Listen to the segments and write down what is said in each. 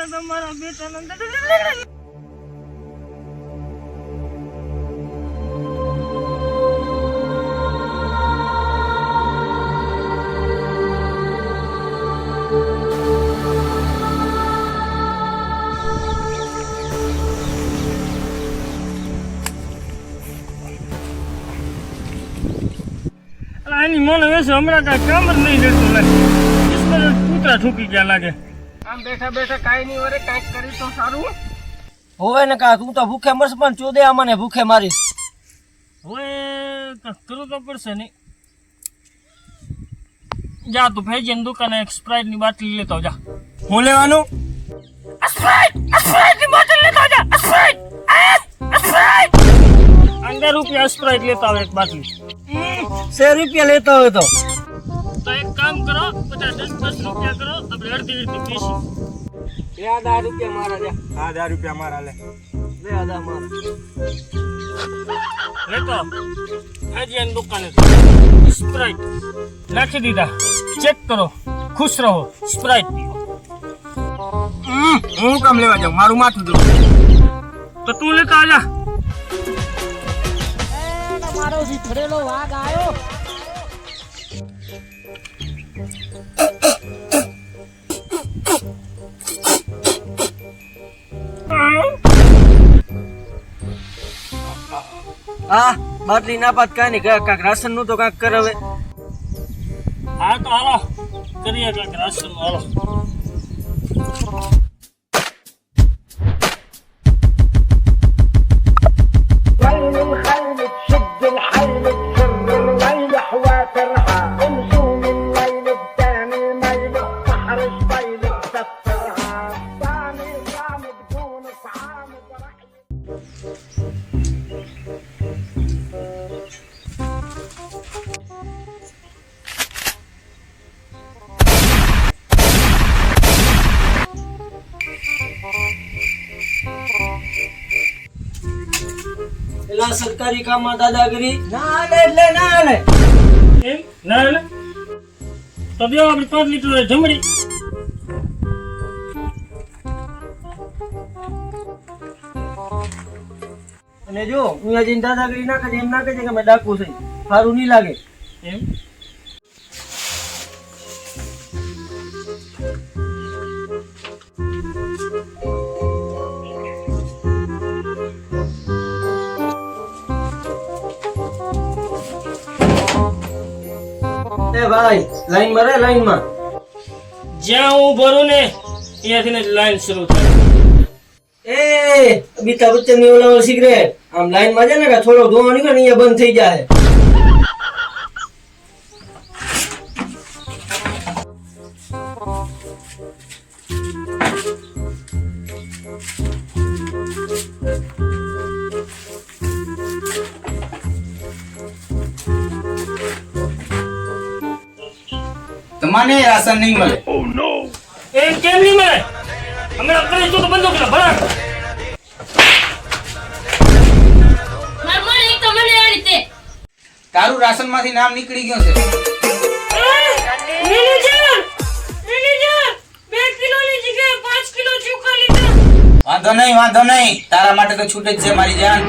બેટાના આની મને વેસે હમણાં કાંઈ કામ જ નહીં દેતું લાગે. ઈશ્વર કૂતરા ઠૂકી ગયા લાગે. આમ બેઠા બેઠા કાંઈ નહીં વરે કાંઈક કરી તો સારું. હોવે ને કા તું તો ભૂખે મરસ પણ ચોદે મને ભૂખે મારી હવે કાંઈક કરવું તો પડશે નહીં. જા તું ફેજીની દુકાને એક સ્પ્રાઇટની બાટલી લેતો જા. હું લેવાનું? અંદર રૂપિયા સ્પ્રાઇટ લેતા આવે એક બાટલી. સે રૂપિયા લેતા હોય તો. એક કામ કરો બધા દસ દસ રૂપિયા કરો આપણે અડધી અડધી પીસી બે હજાર રૂપિયા મારા લે. હા હજાર રૂપિયા મારા લે. બે હજાર મારા. લેતો ફેજીની દુકાને સ્પ્રાઇટ નાખી દીધા. ચેક કરો. ખુશ રહો. સ્પ્રાઇટ હું કામ લેવા જાઉં? મારું માથું દુખે. તો તું લેતા આજા. મારો વિખરેલો વાઘ આવ્યો હા બાટલી ના પાત કાંઈ નહીં કાંઈક રાશન નું તો કાંઈક કર હવે હા તો હાલો કરીએ કાંઈક રાશન નું હાલો Thank you. પેલા સરકારી કામમાં દાદાગીરી? ના લે એટલે ના લે. એમ? ના લે? તો દેવો આપણી પાંચ લીટર જમડી અને જો હું આજે દાદાગીરી ના કરી એમ ના કહે કે મેં ડાકુ છે. સારું નહીં લાગે. એમ? એ ભાઈ લાઈનમાં રે લાઈનમાં જ્યાં હું ભરું ને ત્યાંથી ને લાઈન શરૂ થાય. એ અમિતાભ બચ્ચનની ઓલા સિગરેટ. આમ લાઈનમાં જાય ને થોડો ધોવા નીકળે ને અહીંયા બંધ થઈ જાય. તમને રાશન નહીં મળે. એ કેમ નહીં મળે? હમણાં કરી તો બંધો કરે ભરા મારું એક તો આ રીતે. તારું રાશનમાંથી નામ નીકળી ગયું છે. વાંધો નહીં વાંધો નહીં. તારા માટે તો છૂટે જ છે મારી જાન.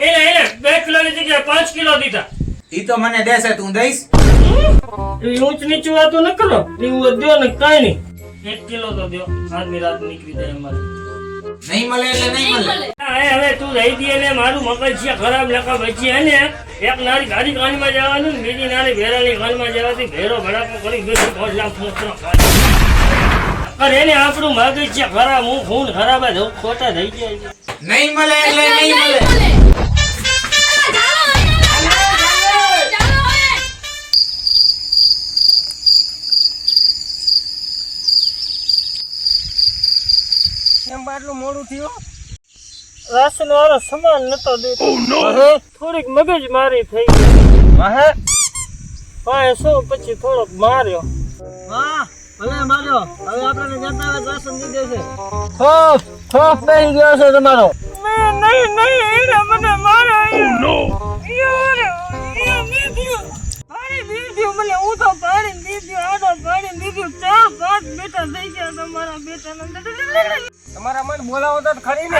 એને એને બે કિલોની જગ્યાએ પાંચ કિલો દીધા. ઈ તો મને દેશે તું દઈશ. એ ઊંચ નીચું વાતો ન કરો. એવું દો ને કઈ નહીં. એક કિલો તો દો આજની રાત નીકળી જાય અમારે. નહીં મળે એટલે નહીં મળે. હવે તું રહી દે ને મારું મગજ છે ખરાબ લખા બચી હે ને એક નારી ગાડી કાનમાં જવાનું ને બીજી નારી ભેરાની કાનમાં જવાથી ભેરો ભડાકો કરી ગયો પાંચ લાખ ખાય. અરે એને આપણું મગજ છે ખરાબ હું ખૂન ખરાબ જ ખોટા થઈ જાય નહીં મળે એટલે નહીં મળે. બાટલું મોડું થયું? રાશન વાળો સમાન નતો દેતો. થોડીક મગજ મારી થઈ ગઈ. વાહે? હા શું? પછી થોડોક માર્યો. વાહ ભલે મારો હવે આપણે જતા આવે રાશન દીધે છે ખોફ ખોફ બેસી ગયો છે તમારો. નહીં નહીં નહીં એને મને મારે નો યાર એ મેં દીધું મારી દીધું મને હું તો ભાઈ પાડીને દીધી આડો પાડીને દીધું ચાર પાંચ બેટા થઈ ગયા તમારા બેટાના મને બોલાવો તો ખરી ને.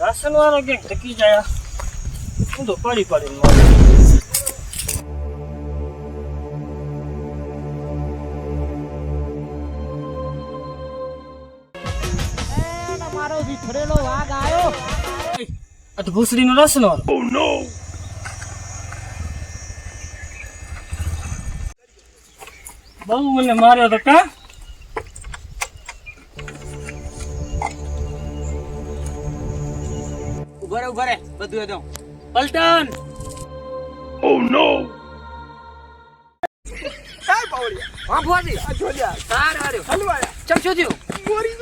રાશન વાળો ક્યાંક થકી જાય. હું તો પડી પડી તો ભૂસડીનો રાશન વાળો બહુ મને માર્યો તો કા ઉભરે ઉભરે બધું દઉં પલટન હા ભોજી આ જોડ્યા સાર હાર્યો હલવાયા ચમ શું થયું